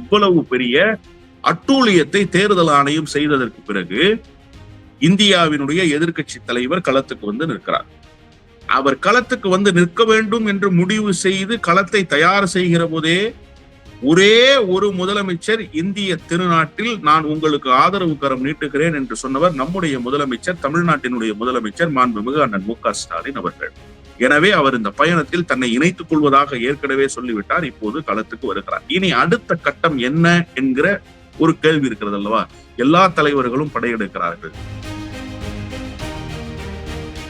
இவ்வளவு பெரிய அட்டூழியத்தை தேர்தல் ஆணையம் செய்ததற்கு பிறகு இந்தியாவினுடைய எதிர்கட்சி தலைவர் களத்துக்கு வந்து நிற்கிறார். அவர் களத்துக்கு வந்து நிற்க வேண்டும் என்று முடிவு செய்து களத்தை தயார் செய்கிற போதே ஒரே ஒரு முதலமைச்சர் இந்திய திருநாட்டில் நான் உங்களுக்கு ஆதரவு கரம் நீட்டுகிறேன் என்று சொன்னவர் நம்முடைய முதலமைச்சர் தமிழ்நாட்டினுடைய முதலமைச்சர் மாண்புமிகு அண்ணன் மு க ஸ்டாலின் அவர்கள். எனவே அவர் இந்த பயணத்தில் தன்னை இணைத்துக் கொள்வதாக ஏற்கனவே சொல்லிவிட்டார். இப்போது களத்துக்கு வருகிறார். இனி அடுத்த கட்டம் என்ன என்கிற ஒரு கேள்வி இருக்கிறது அல்லவா? எல்லா தலைவர்களும் படையெடுக்கிறார்கள்.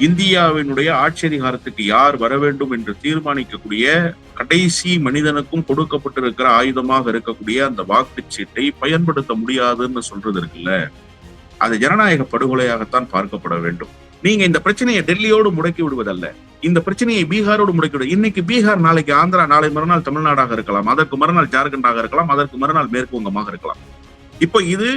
இந்தியாவினுடைய ஆட்சியதிகாரத்துக்கு யார் வர வேண்டும் என்று தீர்மானிக்கக்கூடிய கடைசி மனிதனுக்கும் கொடுக்கப்பட்டிருக்கிற ஆயுதமாக இருக்கக்கூடிய அந்த வாக்குச்சீட்டை பயன்படுத்த முடியாதுன்னு சொல்றது இருக்குல்ல? அது ஜனநாயக படுகொலையாகத்தான் பார்க்கப்பட வேண்டும். நீங்க இந்த பிரச்சனையை டெல்லியோடு முடக்கி விடுவதல்ல. இந்த பிரச்சனையை பீகாரோடு முடக்கி விடுவது இன்னைக்கு பீகார் நாளைக்கு ஆந்திரா நாளை மறுநாள் தமிழ்நாடாக இருக்கலாம். அதற்கு மறுநாள் ஜார்க்கண்டாக இருக்கலாம். அதற்கு மறுநாள் மேற்கு வங்கமாக இருக்கலாம். இப்போ இது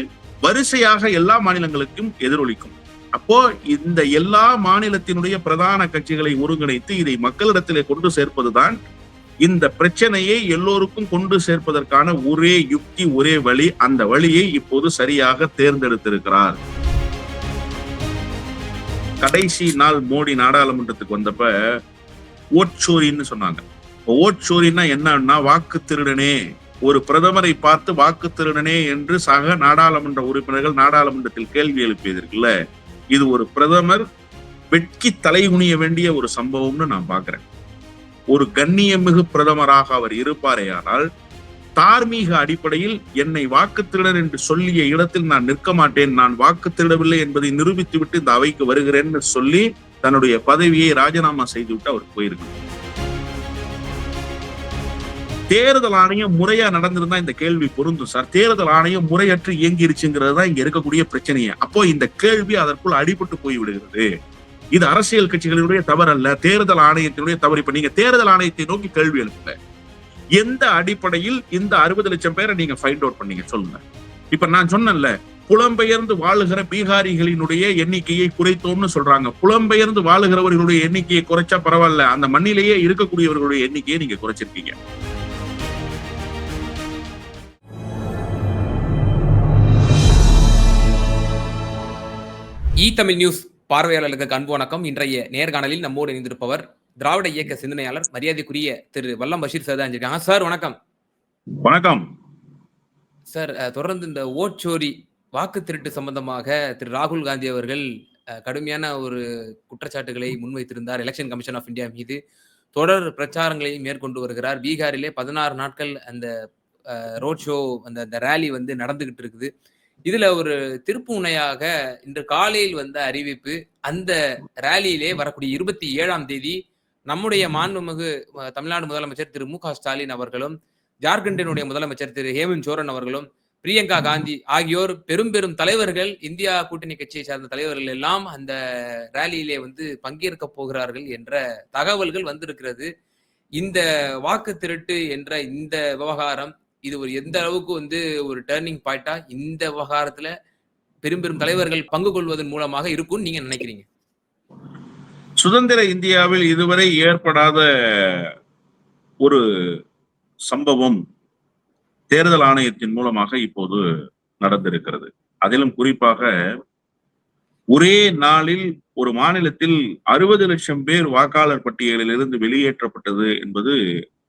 வரிசையாக எல்லா மாநிலங்களுக்கும் எதிரொலிக்கும். அப்போ இந்த எல்லா மாநிலத்தினுடைய பிரதான கட்சிகளை ஒருங்கிணைத்து இதை மக்களிடத்திலே கொண்டு சேர்ப்பதுதான் இந்த பிரச்சனையை எல்லோருக்கும் கொண்டு சேர்ப்பதற்கான ஒரே யுக்தி ஒரே வழி. அந்த வழியை இப்போது சரியாக தேர்ந்தெடுத்திருக்கிறார். கடைசி நாள் மோடி நாடாளுமன்றத்துக்கு வந்தப்ப ஓட்சோரின்னு சொன்னாங்க. ஓட்சோரின்னா என்னன்னா வாக்கு திருடனே. ஒரு பிரதமரை பார்த்து வாக்கு திருடனே என்று சக நாடாளுமன்ற உறுப்பினர்கள் நாடாளுமன்றத்தில் கேள்வி எழுப்பியதற்குல இது ஒரு பிரதமர் வெட்கி தலைகுனிய வேண்டிய ஒரு சம்பவம்னு நான் பாக்குறேன். ஒரு கண்ணியமிகு பிரதமராக அவர் இருப்பாரேயானால் தார்மீக அடிப்படையில் என்னை வாக்கு திருடன் என்று சொல்லிய இடத்தில் நான் நிற்க மாட்டேன். நான் வாக்கு திருடவில்லை என்பதை நிரூபித்துவிட்டு இந்த அவைக்கு வருகிறேன்னு சொல்லி தன்னுடைய பதவியை ராஜினாமா செய்துவிட்டு அவர் போயிருக்கிறார் தேர்தல் ஆணையம் முறையா நடந்திருந்தா இந்த கேள்வி பொருந்தும் சார். தேர்தல் ஆணையம் முறையற்று இயங்கிருச்சுங்கிறது தான் இங்க இருக்கக்கூடிய பிரச்சனையே. அப்போ இந்த கேள்வி அதற்குள் அடிபட்டு போய் விடுகிறது இது அரசியல் கட்சிகளினுடைய தவறு அல்ல தேர்தல் ஆணையத்தினுடைய தவறு. இப்ப நீங்க தேர்தல் ஆணையத்தை நோக்கி கேள்வி எழுப்புங்க. எந்த அடிப்படையில் இந்த அறுபது லட்சம் பேரை நீங்க ஃபைண்ட் அவுட் பண்ணீங்க? சொல்லுங்க. இப்ப நான் சொன்னேன்ல புலம்பெயர்ந்து வாழுகிற பீகாரிகளினுடைய எண்ணிக்கையை குறைத்தோம்னு சொல்றாங்க. புலம்பெயர்ந்து வாழுகிறவர்களுடைய எண்ணிக்கையை குறைச்சா பரவாயில்ல. அந்த மண்ணிலேயே இருக்கக்கூடியவர்களுடைய எண்ணிக்கையை நீங்க குறைச்சிருக்கீங்க. இ தமிழ் நியூஸ் பார்வையாளர்களுக்கு அன்பு வணக்கம். இன்றைய நேர்காணலில் நம்மோடு இணைந்திருப்பவர் திராவிட இயக்க சிந்தனையாளர் மரியாதைக்குரிய திரு வல்லம் பஷீர் சார் தான் இருக்காங்க சார் வணக்கம். வணக்கம். சார் தொடர்ந்து இந்த ஓட்சோரி வாக்கு திருட்டு சம்பந்தமாக திரு ராகுல் காந்தி அவர்கள் கடுமையான ஒரு குற்றச்சாட்டுகளை முன்வைத்திருந்தார் எலெக்ஷன் கமிஷன் ஆஃப் இந்தியா மீது. தொடர் பிரச்சாரங்களை மேற்கொண்டு வருகிறார். பீகாரிலே பதினாறு நாட்கள் அந்த ரோட் ஷோ அந்த அந்த ரேலி வந்து நடந்துகிட்டு இருக்குது. இதுல ஒரு திருப்பு முனையாக இன்று காலையில் வந்த அறிவிப்பு அந்த ரேலியிலே வரக்கூடிய இருபத்தி ஏழாம் தேதி நம்முடைய மாண்புமிகு தமிழ்நாடு முதலமைச்சர் திரு மு க ஸ்டாலின் அவர்களும் ஜார்க்கண்டினுடைய முதலமைச்சர் திரு ஹேமந்த் சோரன் அவர்களும் பிரியங்கா காந்தி ஆகியோர் பெரும் பெரும் தலைவர்கள் இந்தியா கூட்டணி கட்சியை சார்ந்த தலைவர்கள் எல்லாம் அந்த ரேலியிலே வந்து பங்கேற்க போகிறார்கள் என்ற தகவல்கள் வந்திருக்கிறது. இந்த வாக்கு திருட்டு என்ற இந்த விவகாரம் இது ஒரு எந்த அளவுக்கு வந்து ஒரு டேர்னிங் பாயிண்டா இந்த விவகாரத்துல பெரும் பெரும் தலைவர்கள் பங்கு கொள்வதன் மூலமாக இருக்கும்னு நீங்க நினைக்கிறீங்க? சுதந்திர இந்தியாவில் இதுவரை ஏற்படாத ஒரு சம்பவம் தேர்தல் ஆணையத்தின் மூலமாக இப்போது நடந்திருக்கிறது. அதிலும் குறிப்பாக ஒரே நாளில் ஒரு மாநிலத்தில் அறுபது லட்சம் பேர் வாக்காளர் பட்டியலில் இருந்து வெளியேற்றப்பட்டது என்பது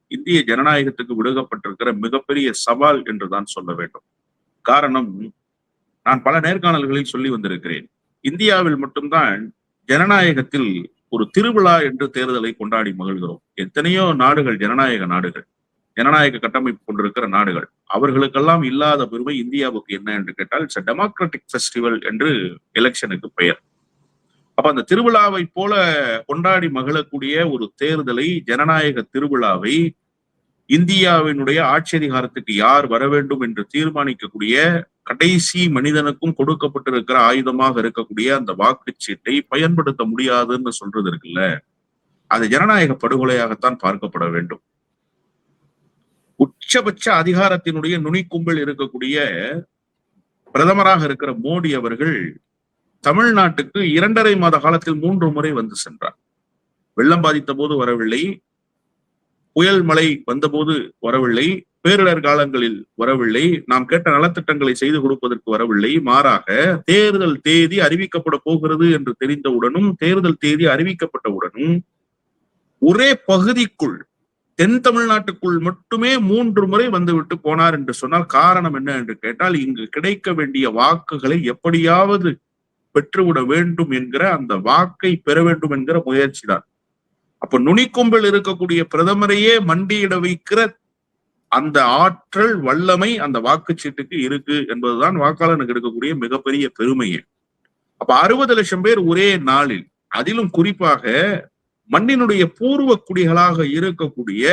இந்திய ஜனநாயகத்துக்கு விடுக்கப்பட்டிருக்கிற மிகப்பெரிய சவால் என்றுதான் சொல்ல வேண்டும். காரணம் நான் பல நேர்காணல்களில் சொல்லி வந்திருக்கிறேன். இந்தியாவில் மட்டும்தான் ஜனநாயகத்தில் ஒரு திருவிழா என்று தேர்தலை கொண்டாடி மகிழ்கிறோம். எத்தனையோ நாடுகள் ஜனநாயக நாடுகள் ஜனநாயக கட்டமைப்பு கொண்டிருக்கிற நாடுகள் அவர்களுக்கெல்லாம் இல்லாத பெருமை இந்தியாவுக்கு என்ன என்று கேட்டால் இட்ஸ் டெமோக்ராட்டிக் ஃபெஸ்டிவல் என்று எலெக்ஷனுக்கு பெயர். அப்ப அந்த திருவிழாவை போல கொண்டாடி மகிழக்கூடிய ஒரு தேர்தலை ஜனநாயக திருவிழாவை இந்தியாவினுடைய ஆட்சியதிகாரத்துக்கு யார் வர வேண்டும் என்று தீர்மானிக்கக்கூடிய கடைசி மனிதனுக்கும் கொடுக்கப்பட்டிருக்கிற ஆயுதமாக இருக்கக்கூடிய அந்த வாக்குச்சீட்டை பயன்படுத்த முடியாதுன்னு சொல்றது இருக்குல்ல? அது ஜனநாயக படுகொலையாகத்தான் பார்க்கப்பட வேண்டும். உச்சபட்ச அதிகாரத்தினுடைய நுனிக்கும்பில் இருக்கக்கூடிய பிரதமராக இருக்கிற மோடி அவர்கள் தமிழ்நாட்டுக்கு இரண்டரை மாத காலத்தில் மூன்று முறை வந்து சென்றார். வெள்ளம் பாதித்த போது வரவில்லை. புயல் மழை வந்தபோது வரவில்லை பேரிடர் காலங்களில் வரவில்லை நாம் கேட்ட நலத்திட்டங்களை செய்து கொடுப்பதற்கு வரவில்லை. மாறாக தேர்தல் தேதி அறிவிக்கப்பட போகிறது என்று தெரிந்தவுடனும் தேர்தல் தேதி அறிவிக்கப்பட்டவுடனும் ஒரே பகுதிக்குள் தென் தமிழ்நாட்டுக்குள் மட்டுமே மூன்று முறை வந்துவிட்டு போனார் என்று சொன்னால் காரணம் என்ன என்று கேட்டால் இங்கு கிடைக்க வேண்டிய வாக்குகளை எப்படியாவது பெற்றுவிட வேண்டும் என்கிற அந்த வாக்கை பெற வேண்டும் என்கிற முயற்சி தான் அப்ப நுனிக்கொம்பில் இருக்கக்கூடிய பிரதமரையே மண்டியிட வைக்கிற அந்த ஆற்றல் வல்லமை அந்த வாக்குச்சீட்டுக்கு இருக்கு என்பதுதான் வாக்காளனுக்கு இருக்கக்கூடிய மிகப்பெரிய பெருமையே அப்ப அறுபது லட்சம் பேர் ஒரே நாளில் அதிலும் குறிப்பாக மண்ணினுடைய பூர்வ குடிகளாக இருக்கக்கூடிய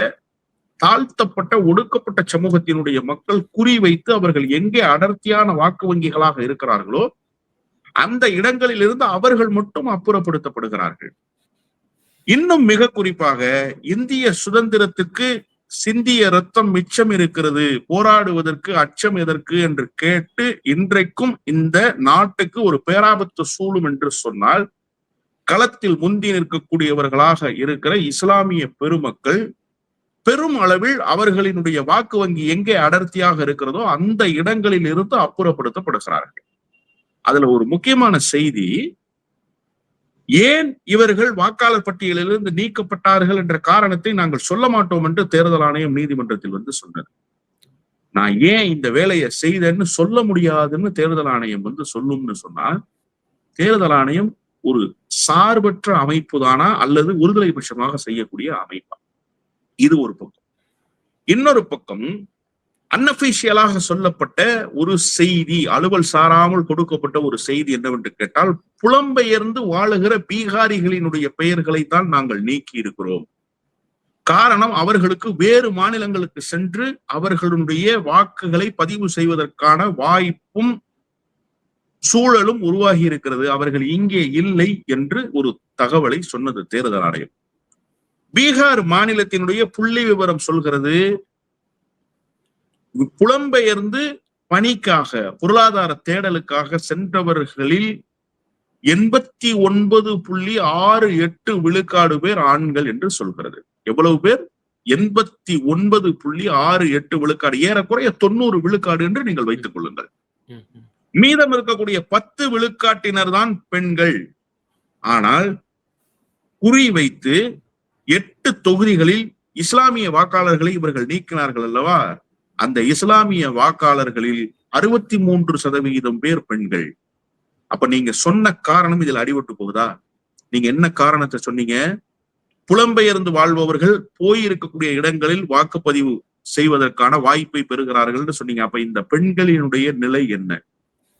தாழ்த்தப்பட்ட ஒடுக்கப்பட்ட சமூகத்தினுடைய மக்கள் குறிவைத்து அவர்கள் எங்கே அடர்த்தியான வாக்கு வங்கிகளாக இருக்கிறார்களோ அந்த இடங்களில் இருந்து அவர்கள் மட்டும் அப்புறப்படுத்தப்படுகிறார்கள். இன்னும் மிக குறிப்பாக இந்திய சுதந்திரத்துக்கு சிந்திய ரத்தம் மிச்சம் இருக்கிறது போராடுவதற்கு அச்சம் எதற்கு என்று கேட்டு இன்றைக்கும் இந்த நாட்டுக்கு ஒரு பேராபத்து சூழும் என்று சொன்னால் களத்தில் முந்தி நிற்கக்கூடியவர்களாக இருக்கிற இஸ்லாமிய பெருமக்கள் பெரும் அளவில் அவர்களினுடைய வாக்கு வங்கி எங்கே அடர்த்தியாக இருக்கிறதோ அந்த இடங்களில் இருந்து அப்புறப்படுத்தப்படுகிறார்கள். அதுல ஒரு முக்கியமான செய்தி ஏன் இவர்கள் வாக்காளர் பட்டியலிலிருந்து நீக்கப்பட்டார்கள் என்ற காரணத்தை நாங்கள் சொல்ல மாட்டோம் என்று தேர்தல் ஆணையம் நீதிமன்றத்தில் வந்து சொன்னது. நான் ஏன் இந்த வேலையை செய்தேன்னு சொல்ல முடியாதுன்னு தேர்தல் ஆணையம் வந்து சொல்லும்னு சொன்னால் தேர்தல் ஆணையம் ஒரு சார்பற்ற அமைப்பு தானா அல்லது ஒருதலை பட்சமாக செய்யக்கூடிய அமைப்பா? இது ஒரு பக்கம். இன்னொரு பக்கம் அன்அபிஷியலாக சொல்லப்பட்ட ஒரு செய்தி அலுவல் சாராமல் கொடுக்கப்பட்ட ஒரு செய்தி என்னவென்று கேட்டால் புலம்பெயர்ந்து வாழுகிற பீகாரிகளினுடைய பெயர்களை தான் நாங்கள் நீக்கி இருக்கிறோம் காரணம் அவர்களுக்கு வேறு மாநிலங்களுக்கு சென்று அவர்களுடைய வாக்குகளை பதிவு செய்வதற்கான வாய்ப்பும் சூழலும் உருவாகி இருக்கிறது அவர்கள் இங்கே இல்லை என்று ஒரு தகவலை சொன்னது தேர்தல் ஆணையம். பீகார் மாநிலத்தினுடைய புள்ளி விவரம் சொல்கிறது புலம்பெயர்ந்து பணிக்காக பொருளாதார தேடலுக்காக சென்றவர்களில் எண்பத்தி ஒன்பது புள்ளி ஆறு எட்டு விழுக்காடு பேர் ஆண்கள் என்று சொல்கிறது. எவ்வளவு பேர்? எண்பத்தி ஒன்பது புள்ளி ஆறு எட்டு விழுக்காடு. ஏறக்குறைய தொண்ணூறு விழுக்காடு என்று நீங்கள் வைத்துக் கொள்ளுங்கள். மீதம் இருக்கக்கூடிய பத்து விழுக்காட்டினர் தான் பெண்கள். ஆனால் குறி வைத்து எட்டு தொகுதிகளில் இஸ்லாமிய வாக்காளர்களை இவர்கள் நீக்கினார்கள் அல்லவா? அந்த இஸ்லாமிய வாக்காளர்களில் அறுபத்தி மூன்று சதவிகிதம் பேர் பெண்கள். அப்ப நீங்க சொன்ன காரணம் இதில் அடிபட்டு போகுதா? நீங்க என்ன காரணத்தை சொன்னீங்க? புலம்பெயர்ந்து வாழ்பவர்கள் போயிருக்கக்கூடிய இடங்களில் வாக்குப்பதிவு செய்வதற்கான வாய்ப்பை பெறுகிறார்கள் சொன்னீங்க. அப்ப இந்த பெண்களினுடைய நிலை என்ன?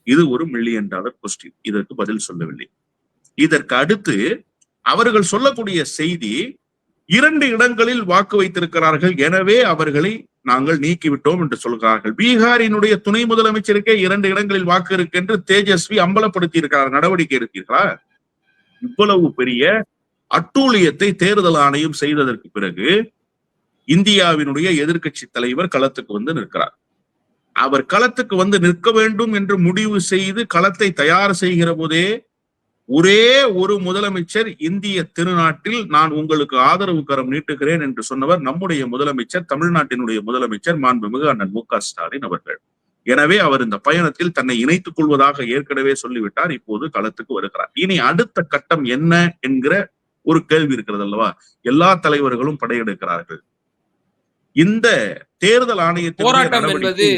இது ஒரு மில்லியன் டாலர் கொஸ்டின் இதற்கு பதில் சொல்லவில்லை. இதற்கு அடுத்து அவர்கள் சொல்லக்கூடிய செய்தி இரண்டு இடங்களில் வாக்கு வைத்திருக்கிறார்கள். எனவே அவர்களை நாங்கள் நீக்கிவிட்டோம் என்று சொல்கிறார்கள். பீகாரினுடைய துணை முதலமைச்சருக்கே இரண்டு இடங்களில் வாக்கு இருக்கு என்று தேஜஸ்வி அம்பலப்படுத்தி இருக்கிறார் நடவடிக்கை எடுத்தீர்களா? இவ்வளவு பெரிய அட்டூழியத்தை தேர்தல் ஆணையம் செய்ததற்கு பிறகு இந்தியாவினுடைய எதிர்க்கட்சி தலைவர் களத்துக்கு வந்து நிற்கிறார். அவர் களத்துக்கு வந்து நிற்க வேண்டும் என்று முடிவு செய்து களத்தை தயார் செய்கிற போதே ஒரே ஒரு முதலமைச்சர் இந்திய திருநாட்டில் நான் உங்களுக்கு ஆதரவு கரம் நீட்டுகிறேன் என்று சொன்னவர் நம்முடைய முதலமைச்சர் தமிழ்நாட்டினுடைய முதலமைச்சர் மாண்புமிகு அண்ணன் மு க ஸ்டாலின் அவர்கள். எனவே அவர் இந்த பயணத்தில் தன்னை இணைத்துக் கொள்வதாக ஏற்கனவே சொல்லிவிட்டார் இப்போது களத்துக்கு வருகிறார். இனி அடுத்த கட்டம் என்ன என்கிற ஒரு கேள்வி இருக்கிறது அல்லவா? எல்லா தலைவர்களும் படையெடுக்கிறார்கள். இந்த தேர்தல் ஆணையத்தின் போராட்டம் என்பது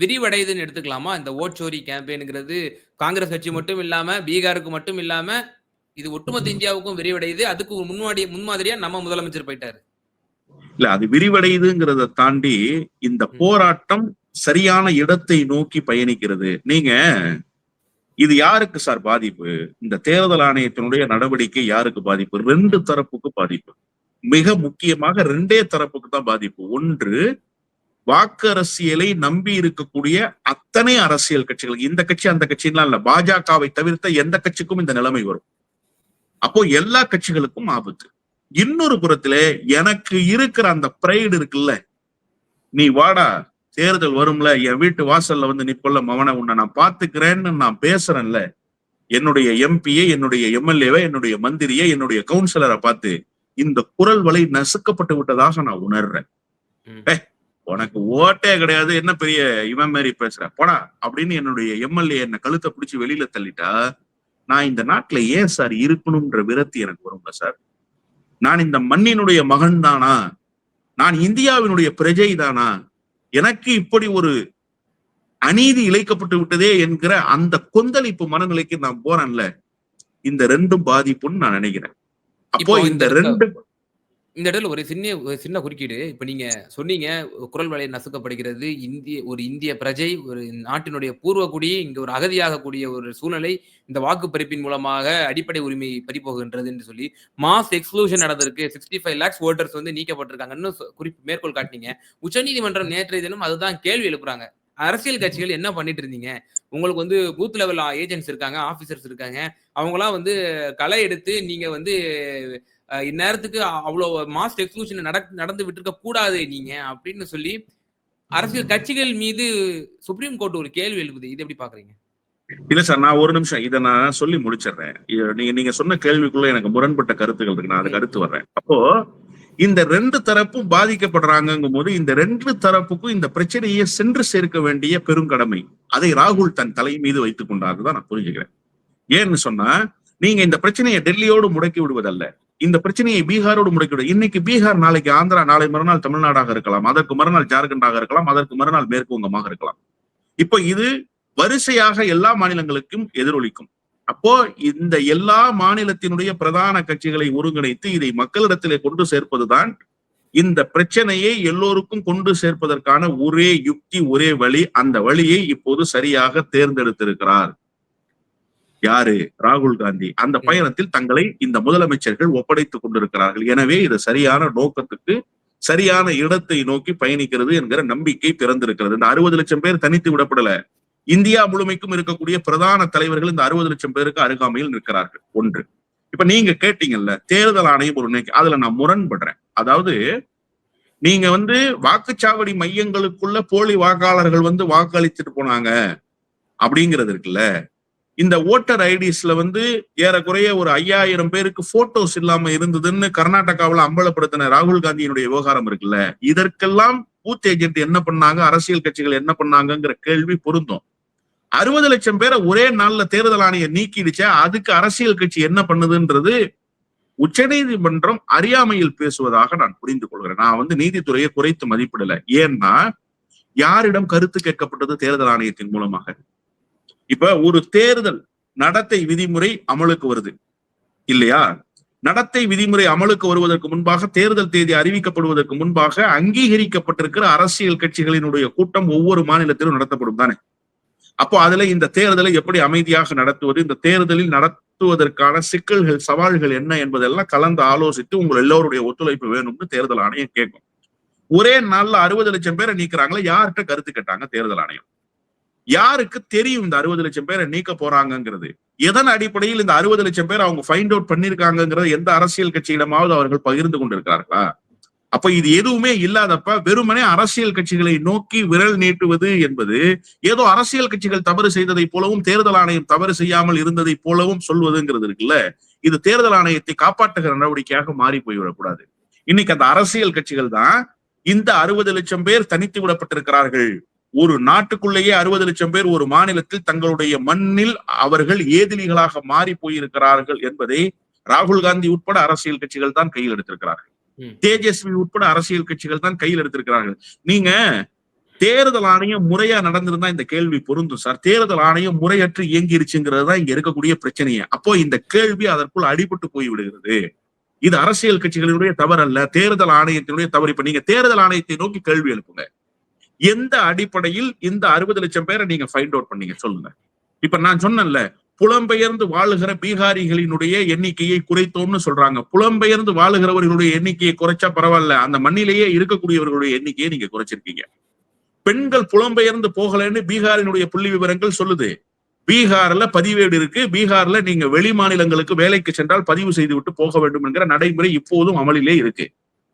விரிவடையுதுன்னு எடுத்துக்கலாமா? இந்த ஓட்சோரி கேம்பெயின்ங்கிறது காங்கிரஸ் கட்சி மட்டும் இல்லாம பீகாருக்கு மட்டும் இல்லாம இது ஒட்டுமொத்த இந்தியாவுக்கும் விரிவடையுது. அதுக்கு முன்னாடி முன்மாதிரியா நம்ம முதலமைச்சர் போயிட்டாரு. இல்ல அது விரிவடையுதுங்கிறத தாண்டி இந்த போராட்டம் சரியான இடத்தை நோக்கி பயணிக்கிறது. நீங்க இது யாருக்கு சார் பாதிப்பு? இந்த தேர்தல் ஆணையத்தினுடைய நடவடிக்கை யாருக்கு பாதிப்பு? ரெண்டு தரப்புக்கு பாதிப்பு. மிக முக்கியமாக ரெண்டே தரப்புக்கு தான் பாதிப்பு. ஒன்று வாக்கு அரசியலை நம்பி இருக்கக்கூடிய அத்தனை அரசியல் கட்சிகள் இந்த கட்சி அந்த கட்சிலாம் இல்ல. பாஜகவை தவிர்த்த எந்த கட்சிக்கும் இந்த நிலைமை வரும். அப்போ எல்லா கட்சிகளுக்கும் ஆபத்து. இன்னொரு புறத்துல எனக்கு இருக்கிற அந்த பிரைடு இருக்குல்ல. நீ வாடா தேர்தல் வரும்ல என் வீட்டு வாசல்ல வந்து நிப்பல்ல மவனை உன்னை நான் பாத்துக்கிறேன்னு நான் பேசுறேன்ல. என்னுடைய எம்பியை என்னுடைய எம்எல்ஏவை என்னுடைய மந்திரியை என்னுடைய கவுன்சிலரை பார்த்து இந்த குரல் வலை நசுக்கப்பட்டு விட்டதாக நான் உணர்றேன். உனக்கு ஓட்டே கிடையாது என்ன பெரிய இவன் மாதிரி பேசுற? போடா அப்படின்னு என்னுடைய எம்எல்ஏ என்ன கழுத்தை பிடிச்சி வெளியில தள்ளிட்டா நான் இந்த நாட்டுல ஏன் சார் இருக்கணும்ன்ற விரக்தி எனக்கு வரும்ல சார்? நான் இந்த மண்ணினுடைய மகன் தானா? நான் இந்தியாவினுடைய பிரஜை தானா? எனக்கு இப்படி ஒரு அநீதி இழைக்கப்பட்டு விட்டதே என்கிற அந்த கொந்தளிப்பு மனநிலைக்கு நான் போறேன்ல இந்த ரெண்டும் பாதிப்புன்னு நான் நினைக்கிறேன். அப்போ இந்த ரெண்டு இந்த இடத்துல ஒரு சின்ன ஒரு சின்ன குறுக்கீடு. இப்ப நீங்க சொன்னீங்க குரல் வலை நசுக்கப்படுகிறது இந்திய ஒரு இந்திய பிரஜை ஒரு நாட்டினுடைய பூர்வக்குடி இங்க ஒரு அகதியாகக்கூடிய ஒரு சூழ்நிலை இந்த வாக்குப்பறிப்பின் மூலமாக அடிப்படை உரிமை பறிபோகின்றது என்று சொல்லி மாஸ் எக்ஸ்க்ளூஷன் நடந்திருக்கு. சிக்ஸ்டி ஃபைவ் லேக்ஸ் ஓட்டர்ஸ் வந்து நீக்கப்பட்டிருக்காங்கன்னு குறிப்பு மேற்கோள் காட்டினீங்க. உச்சநீதிமன்றம் நேற்றைய தினம் அதுதான் கேள்வி எழுப்புறாங்க. அரசியல் கட்சிகள் என்ன பண்ணிட்டு இருந்தீங்க? உங்களுக்கு வந்து பூத் லெவல் ஏஜென்ட்ஸ் இருக்காங்க ஆபீசர்ஸ் இருக்காங்க. அவங்களாம் வந்து களை எடுத்து நீங்க வந்து இந்நேரத்துக்கு அவ்வளவு மாஸ் எக்ஸ்க்ளூஷன் நடந்து விட்டுருக்க கூடாது நீங்க அப்படின்னு சொல்லி அரசியல் கட்சிகள் மீது சுப்ரீம் கோர்ட் ஒரு கேள்வி எழுப்புது. இது எப்படி பாக்குறீங்க? இல்ல சார் நான் ஒரு நிமிஷம் இதை நான் சொல்லி முடிச்சிடுறேன். நீங்க நீங்க சொன்ன கேள்விக்குள்ள எனக்கு முரண்பட்ட கருத்துகள் இருக்கு. நான் அதுக்கு அடுத்து வர்றேன். அப்போ இந்த ரெண்டு தரப்பும் பாதிக்கப்படுறாங்கும் போது இந்த ரெண்டு தரப்புக்கும் இந்த பிரச்சனையை சென்று சேர்க்க வேண்டிய பெருங்கடமை அதை ராகுல் தன் தலை மீது வைத்துக் கொண்டாருதான் நான் புரிஞ்சுக்கிறேன். ஏன்னு சொன்னா நீங்க இந்த பிரச்சனையை டெல்லியோடு முடக்கி விடுவதல்ல. இந்த பிரச்சனையை பீகாரோடு முடக்கி விடு. இன்னைக்கு பீகார் நாளைக்கு ஆந்திரா நாளை மறுநாள் தமிழ்நாடாக இருக்கலாம். அதற்கு மறுநாள் ஜார்க்கண்டாக இருக்கலாம். அதற்கு மறுநாள் மேற்கு வங்கமாக இருக்கலாம். இப்போ இது வரிசையாக எல்லா மாநிலங்களுக்கும் எதிரொலிக்கும். அப்போ இந்த எல்லா மாநிலத்தினுடைய பிரதான கட்சிகளை ஒருங்கிணைத்து இதை மக்களிடத்திலே கொண்டு சேர்ப்பதுதான் இந்த பிரச்சனையை எல்லோருக்கும் கொண்டு சேர்ப்பதற்கான ஒரே யுக்தி ஒரே வழி. அந்த வழியை இப்போது சரியாக தேர்ந்தெடுத்திருக்கிறார். யாரு? ராகுல் காந்தி. அந்த பயணத்தில் தங்களை இந்த முதலமைச்சர்கள் ஒப்படைத்துக் கொண்டிருக்கிறார்கள். எனவே இது சரியான நோக்கத்துக்கு சரியான இடத்தை நோக்கி பயணிக்கிறது என்கிற நம்பிக்கை பிறந்திருக்கிறது இந்த அறுபது லட்சம் பேர் தனித்து விடப்படல. இந்தியா முழுமைக்கும் இருக்கக்கூடிய பிரதான தலைவர்கள் இந்த அறுபது லட்சம் பேருக்கு அருகாமையில் நிற்கிறார்கள். ஒன்று. இப்ப நீங்க கேட்டீங்கல்ல தேர்தல் ஆணையம் ஒரு அதுல நான் முரண்படுறேன். அதாவது நீங்க வந்து வாக்குச்சாவடி மையங்களுக்குள்ள போலி வாக்காளர்கள் வந்து வாக்களிச்சுட்டு போனாங்க. அப்படிங்கிறது இருக்குல்ல. இந்த ஓட்டர் ஐடிஸ்ல வந்து ஏறக்குறைய ஒரு ஐயாயிரம் பேருக்கு போட்டோஸ் இல்லாம இருந்ததுன்னு கர்நாடகாவில் அம்பலப்படுத்தின ராகுல் காந்தியினுடைய விவகாரம் இருக்குல்ல? இதற்கெல்லாம் பூத் ஏஜென்ட் என்ன பண்ணாங்க? அரசியல் கட்சிகள் என்ன பண்ணாங்கங்கிற கேள்வி பொருந்தும். அறுபது லட்சம் பேரை ஒரே நாள்ல தேர்தல் ஆணையம் நீக்கிடுச்சா அதுக்கு அரசியல் கட்சி என்ன பண்ணுதுன்றது உச்சநீதிமன்றம் அறியாமையில் பேசுவதாக நான் புரிந்து கொள்கிறேன். நான் வந்து நீதித்துறையை குறைத்து மதிப்பிடல. ஏன்னா யாரிடம் கருத்து கேட்கப்பட்டது தேர்தல் ஆணையத்தின் மூலமாக? இப்ப ஒரு தேர்தல் நடத்தை விதிமுறை அமலுக்கு வருது. இல்லையா? நடத்தை விதிமுறை அமலுக்கு வருவதற்கு முன்பாக தேர்தல் தேதி அறிவிக்கப்படுவதற்கு முன்பாக அங்கீகரிக்கப்பட்டிருக்கிற அரசியல் கட்சிகளினுடைய கூட்டம் ஒவ்வொரு மாநிலத்திலும் நடத்தப்படும் தானே. அப்போ அதுல இந்த தேர்தலை எப்படி அமைதியாக நடத்துவது இந்த தேர்தலில் நடத்துவதற்கான சிக்கல்கள் சவால்கள் என்ன என்பதெல்லாம் கலந்து ஆலோசித்து உங்கள் எல்லோருடைய ஒத்துழைப்பு வேணும்னு தேர்தல் ஆணையம் கேட்கும். ஒரே நாள்ல அறுபது லட்சம் பேரை நீக்கிறாங்களே யார்கிட்ட கருத்து கேட்டாங்க தேர்தல் ஆணையம்? யாருக்கு தெரியும் இந்த அறுபது லட்சம் பேரை நீக்க போறாங்கங்கிறது? எதன் அடிப்படையில் இந்த அறுபது லட்சம் பேர் அவங்க ஃபைண்ட் அவுட் பண்ணிருக்காங்கிறத எந்த அரசியல் கட்சியிடமாவது அவர்கள் பகிர்ந்து கொண்டிருக்கிறார்களா? அப்ப இது எதுவுமே இல்லாதப்ப வெறுமனே அரசியல் கட்சிகளை நோக்கி விரல் நீட்டுவது என்பது ஏதோ அரசியல் கட்சிகள் தவறு செய்ததை போலவும் தேர்தல் ஆணையம் தவறு செய்யாமல் இருந்ததை போலவும் சொல்வதுங்கிறது இருக்குல்ல? இது தேர்தல் ஆணையத்தை காப்பாற்றுகிற நடவடிக்கையாக மாறி போய்விடக்கூடாது இன்னைக்கு அந்த அரசியல் கட்சிகள் தான் இந்த அறுபது லட்சம் பேர் தனித்து விடப்பட்டிருக்கிறார்கள். ஒரு நாட்டுக்குள்ளேயே அறுபது லட்சம் பேர் ஒரு மாநிலத்தில் தங்களுடைய மண்ணில் அவர்கள் ஏதிலிகளாக மாறி போயிருக்கிறார்கள் என்பதை ராகுல் காந்தி உட்பட அரசியல் கட்சிகள் தான் கையில் எடுத்திருக்கிறார்கள். தேஜஸ்வி உட்பட அரசியல் கட்சிகள் தான் கையில் எடுத்திருக்கிறார்கள். நீங்க தேர்தல் ஆணையம் முறையா நடந்திருந்தா இந்த கேள்வி பொருந்தும் சார். தேர்தல் ஆணையம் முறையற்று இயங்கிருச்சுங்கிறது தான் இங்க இருக்கக்கூடிய பிரச்சனையே. அப்போ இந்த கேள்வி அதற்குள் அடிபட்டு போய் விடுகிறது இது அரசியல் கட்சிகளினுடைய தவறு அல்ல தேர்தல் ஆணையத்தினுடைய தவறு. இப்ப நீங்க தேர்தல் ஆணையத்தை நோக்கி கேள்வி எழுப்புங்க. எந்த அடிப்படையில் இந்த அறுபது லட்சம் பேரை நீங்க ஃபைண்ட் அவுட் பண்ணீங்க? சொல்லுங்க. இப்ப நான் சொன்னேன்ல புலம்பெயர்ந்து வாழுகிற பீகாரிகளினுடைய எண்ணிக்கையை குறைத்தோம்னு சொல்றாங்க. புலம்பெயர்ந்து வாழுகிறவர்களுடைய எண்ணிக்கையை குறைச்சா பரவாயில்ல. அந்த மண்ணிலேயே இருக்கக்கூடியவர்களுடைய எண்ணிக்கையை நீங்க குறைச்சிருக்கீங்க. பெண்கள் புலம்பெயர்ந்து போகலன்னு பீகாரினுடைய புள்ளி விவரங்கள் சொல்லுது. பீகார்ல பதிவேடு இருக்கு. பீகார்ல நீங்க வெளி மாநிலங்களுக்கு வேலைக்கு சென்றால் பதிவு செய்து விட்டு போக வேண்டும் என்கிற நடைமுறை இப்போதும் அமலிலே இருக்கு.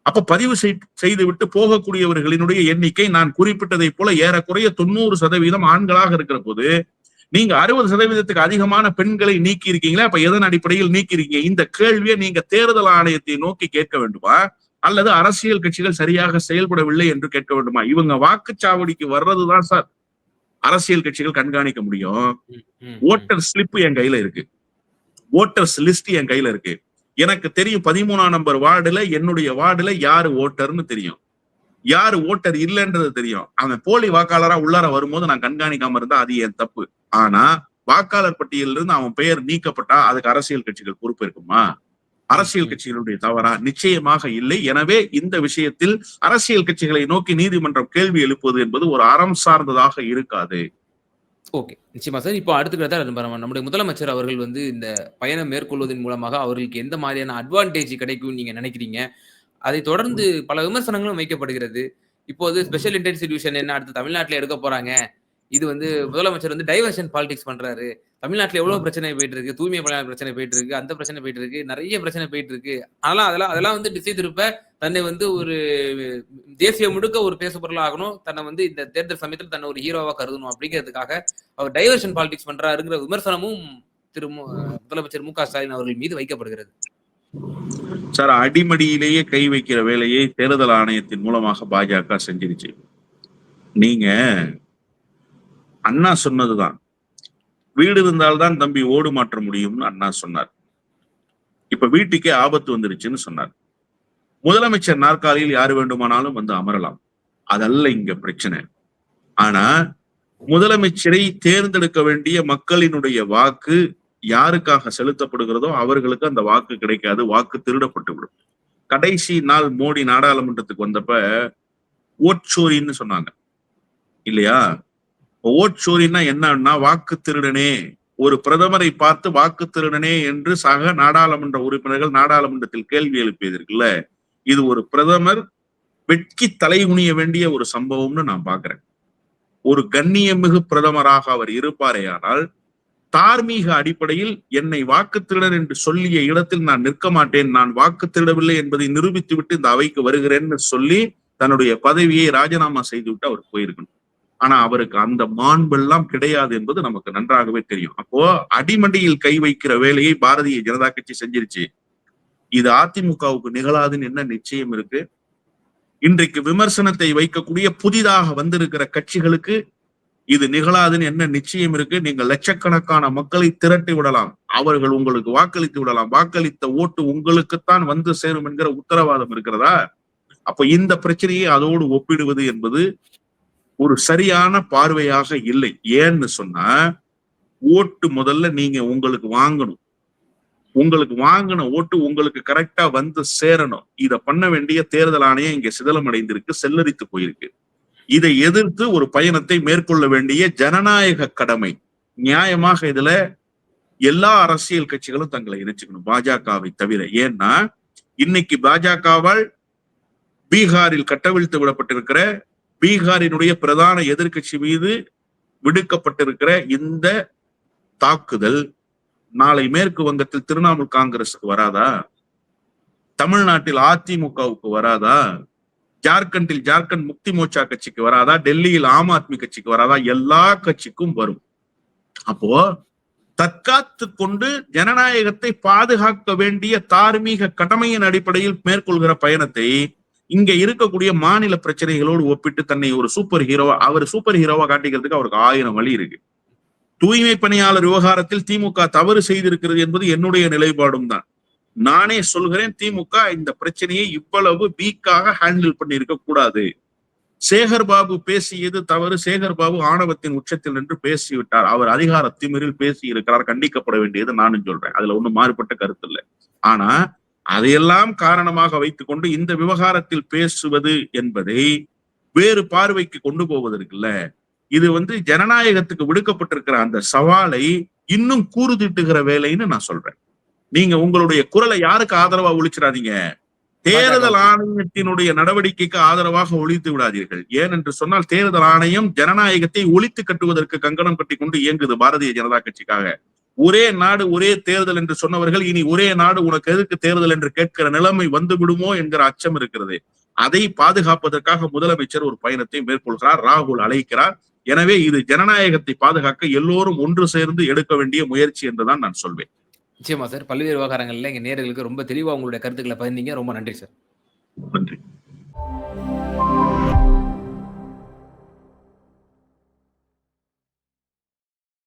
அப்ப பதிவு செய்- செய்து விட்டு போகக்கூடியவர்களினுடைய எண்ணிக்கை நான் குறிப்பிட்டதை போல ஏறக்குறைய தொண்ணூறு சதவீதம் ஆண்களாக இருக்கிற போது நீங்க அறுபது சதவீதத்துக்கு அதிகமான பெண்களை நீக்கி இருக்கீங்களா அப்ப எதன் அடிப்படையில் நீக்கி இருக்கீங்க இந்த கேள்வியை நீங்க தேர்தல் ஆணையத்தை நோக்கி கேட்க வேண்டுமா? அல்லது அரசியல் கட்சிகள் சரியாக செயல்படவில்லை என்று கேட்க வேண்டுமா? இவங்க வாக்குச்சாவடிக்கு வர்றதுதான் சார் அரசியல் கட்சிகள் கண்காணிக்க முடியும். ஓட்டர் ஸ்லிப் என் கையில இருக்கு. ஓட்டர்ஸ் லிஸ்ட் என் கையில இருக்கு. எனக்கு தெரியும் பதிமூணாம் நம்பர் வார்டுல என்னுடைய வார்டுல யாரு ஓட்டர்னு தெரியும். யாரு ஓட்டர் இல்லைன்றது தெரியும். அவன் போலி வாக்காளரா உள்ளார வரும்போது நான் கண்காணிக்காம இருந்தா அது என் தப்பு. ஆனா வாக்காளர் பட்டியலில் இருந்து அவன் பெயர் நீக்கப்பட்டா அதுக்கு அரசியல் கட்சிகள் பொறுப்பு இருக்குமா? அரசியல் கட்சிகளுடைய தவறா? நிச்சயமாக இல்லை. எனவே இந்த விஷயத்தில் அரசியல் கட்சிகளை நோக்கி நீதிமன்றம் கேள்வி எழுப்புவது என்பது ஒரு அறம் சார்ந்ததாக இருக்காது. ஓகே நிச்சயமா சார். இப்போ அடுத்துக்கிறதா நம்ம நம்முடைய முதலமைச்சர் அவர்கள் வந்து இந்த பயணம் மேற்கொள்வதன் மூலமாக அவர்களுக்கு எந்த மாதிரியான அட்வான்டேஜ் கிடைக்கும் நீங்க நினைக்கிறீங்க? அதை தொடர்ந்து பல விமர்சனங்களும் வைக்கப்படுகிறது. இப்போது ஸ்பெஷல் இன்டென்சிடியூஷன் என்ன? அடுத்து தமிழ்நாட்டில் எடுக்க போறாங்க. இது வந்து முதலமைச்சர் வந்து டைவர்ஷன் பாலிடிக்ஸ் பண்றாரு. தமிழ்நாட்டில் எவ்வளவு பிரச்சனை போயிட்டு இருக்கு தூய்மை பணியாளர் பிரச்சனை போயிட்டு இருக்கு அந்த பிரச்சனை போயிட்டு இருக்கு நிறைய பிரச்சனை போயிட்டு இருக்கு அதெல்லாம் அதெல்லாம் அதெல்லாம் வந்து திசை திருப்ப தன்னை வந்து ஒரு தேசிய முழுக்க ஒரு பேசுபொருள் ஆகணும். தன்னை வந்து இந்த தேர்தல் சமயத்தில் தன்னை ஒரு ஹீரோவா கருதணும் அப்படிங்கிறதுக்காக அவர் டைவர்ஷன் பாலிடிக்ஸ் பண்றாருங்கிற விமர்சனமும் திரு முதலமைச்சர் மு க. ஸ்டாலின் அவர்கள் மீது வைக்கப்படுகிறது. சார் அடிமடியிலேயே கை வைக்கிற வேலையை தேர்தல் ஆணையத்தின் மூலமாக பாஜக செஞ்சிருச்சு. நீங்க அண்ணா சொன்னதுதான். வீடு இருந்தால்தான் தம்பி ஓடு மாற்ற முடியும்னு அண்ணா சொன்னார். இப்ப வீட்டுக்கே ஆபத்து வந்துருச்சுன்னு சொன்னார். முதலமைச்சர் நாற்காலியில் யாரு வேண்டுமானாலும் வந்து அமரலாம். அதல்ல இங்க பிரச்சனை. ஆனா முதலமைச்சரை தேர்ந்தெடுக்க வேண்டிய மக்களினுடைய வாக்கு யாருக்காக செலுத்தப்படுகிறதோ அவர்களுக்கு அந்த வாக்கு கிடைக்காது வாக்கு திருடப்பட்டு விடும். கடைசி நாள் மோடி நாடாளுமன்றத்துக்கு வந்தப்ப ஓட்சோரின்னு சொன்னாங்க. இல்லையா? ஓட்சோரின்னா என்னன்னா வாக்கு திருடனே. ஒரு பிரதமரை பார்த்து வாக்கு திருடனே என்று சக நாடாளுமன்ற உறுப்பினர்கள் நாடாளுமன்றத்தில் கேள்வி எழுப்பியதற்குல்ல இது ஒரு பிரதமர் வெட்கி தலைகுனிய வேண்டிய ஒரு சம்பவம்னு நான் பாக்குறேன் ஒரு கண்ணியமிகு பிரதமராக அவர் இருப்பாரே ஆனால் தார்மீக அடிப்படையில் என்னை வாக்கு திருடன் என்று சொல்லிய இடத்தில் நான் நிற்க மாட்டேன். நான் வாக்கு திருடவில்லை என்பதை நிரூபித்து விட்டு இந்த அவைக்கு வருகிறேன்னு சொல்லி தன்னுடைய பதவியை ராஜினாமா செய்து விட்டு அவர் போயிருக்கணும். ஆனா அவருக்கு அந்த மாண்பெல்லாம் கிடையாது என்பது நமக்கு நன்றாகவே தெரியும். அப்போ அடிமடியில் கை வைக்கிற வேலையை பாரதிய ஜனதா கட்சி செஞ்சிருச்சு. இது அதிமுகவுக்கு நிகழாதுன்னு என்ன நிச்சயம் இருக்கு? இன்றைக்கு விமர்சனத்தை வைக்கக்கூடிய புதிதாக வந்திருக்கிற கட்சிகளுக்கு இது நிகழாதுன்னு என்ன நிச்சயம் இருக்கு? நீங்கள் லட்சக்கணக்கான மக்களை திரட்டி விடலாம். அவர்கள் உங்களுக்கு வாக்களித்து விடலாம். வாக்களித்த ஓட்டு உங்களுக்குத்தான் வந்து சேரும் என்கிற உத்தரவாதம் இருக்கிறதா? அப்ப இந்த பிரச்சனையை அதோடு ஒப்பிடுவது என்பது ஒரு சரியான பார்வையாக இல்லை. ஏன்னு சொன்னா ஓட்டு முதல்ல நீங்க உங்களுக்கு வாங்கணும். உங்களுக்கு வாங்கின ஓட்டு உங்களுக்கு கரெக்டா வந்து சேரணும். இத பண்ண வேண்டிய தேர்தல் ஆணையம் இங்க சிதலம் அடைந்திருக்கு செல்லரித்து போயிருக்கு. இதை எதிர்த்து ஒரு பயணத்தை மேற்கொள்ள வேண்டிய ஜனநாயக கடமை. நியாயமாக இதுல எல்லா அரசியல் கட்சிகளும் தங்களை இணைச்சுக்கணும் பாஜகவை தவிர. ஏன்னா இன்னைக்கு பாஜகவால் பீகாரில் கட்டவிழ்த்து விடப்பட்டிருக்கிற பீகாரினுடைய பிரதான எதிர்க்கட்சி மீது விடுக்கப்பட்டிருக்கிற இந்த தாக்குதல் நாளை மேற்கு வங்கத்தில் திரிணாமுல் காங்கிரஸுக்கு வராதா? தமிழ்நாட்டில் அதிமுகவுக்கு வராதா? ஜார்க்கண்டில் ஜார்க்கண்ட் முக்தி மோர்ச்சா கட்சிக்கு வராதா? டெல்லியில் ஆம் ஆத்மி கட்சிக்கு வராதா? எல்லா கட்சிக்கும் வரும். அப்போ தற்காத்து கொண்டு ஜனநாயகத்தை பாதுகாக்க வேண்டிய தார்மீக கடமையின் அடிப்படையில் மேற்கொள்கிற பயணத்தை இங்க இருக்கக்கூடிய மாநில பிரச்சனைகளோடு ஒப்பிட்டு தன்னை ஒரு சூப்பர் ஹீரோவா அவர் சூப்பர் ஹீரோவா காட்டிக்கிறதுக்கு அவருக்கு ஆயிரம் வழி இருக்கு. தூய்மை பணியாளர் விவகாரத்தில் திமுக தவறு செய்திருக்கிறது என்பது என்னுடைய நிலைப்பாடும் தான். நானே சொல்கிறேன் திமுக இந்த பிரச்சனையை இவ்வளவு வீக்காக ஹேண்டில் பண்ணி இருக்க கூடாது. சேகர் பாபு பேசியது தவறு சேகர் பாபு ஆணவத்தின் உச்சத்தில் நின்று பேசிவிட்டார். அவர் அதிகார திமிரில் பேசி இருக்கிறார் கண்டிக்கப்பட வேண்டியது நானும் சொல்றேன். அதுல ஒண்ணும் மாறுபட்ட கருத்து இல்லை. ஆனா அதையெல்லாம் காரணமாக வைத்துக்கொண்டு இந்த விவகாரத்தில் பேசுவது என்பதை வேறு பார்வைக்கு கொண்டு போவதற்குல்ல இது வந்து ஜனநாயகத்துக்கு விடுக்கப்பட்டிருக்கிற அந்த சவாலை இன்னும் கூறுதிட்டுகிற வேலைன்னு நான் சொல்றேன். நீங்க உங்களுடைய குரலை யாருக்கு ஆதரவா ஒழிச்சிடாதீங்க. தேர்தல் ஆணையத்தினுடைய நடவடிக்கைக்கு ஆதரவாக ஒழித்து விடாதீர்கள். ஏனென்று சொன்னால் தேர்தல் ஆணையம் ஜனநாயகத்தை ஒழித்து கட்டுவதற்கு கங்கணம் கட்டி கொண்டு இயங்குது பாரதிய ஜனதா கட்சிக்காக. ஒரே நாடு ஒரே தேர்தல் என்று சொன்னவர்கள் இனி ஒரே நாடு உனக்கு எதுக்கு தேர்தல் என்று கேட்கிற நிலைமை வந்து விடுமோ என்கிற அச்சம் இருக்கிறது. அதை பாதுகாப்பதற்காக முதலமைச்சர் ஒரு பயணத்தை மேற்கொள்கிறார் ராகுல் அழைக்கிறார். எனவே இது ஜனநாயகத்தை பாதுகாக்க எல்லோரும் ஒன்று சேர்ந்து எடுக்க வேண்டிய முயற்சி என்றுதான் நான் சொல்வேன். நிச்சயமா சார். பல்வேறு விவகாரங்கள்ல எங்க நேர்களுக்கு ரொம்ப தெளிவா உங்களுடைய கருத்துக்களை பகிர்ந்தீங்க. ரொம்ப நன்றி சார். நன்றி.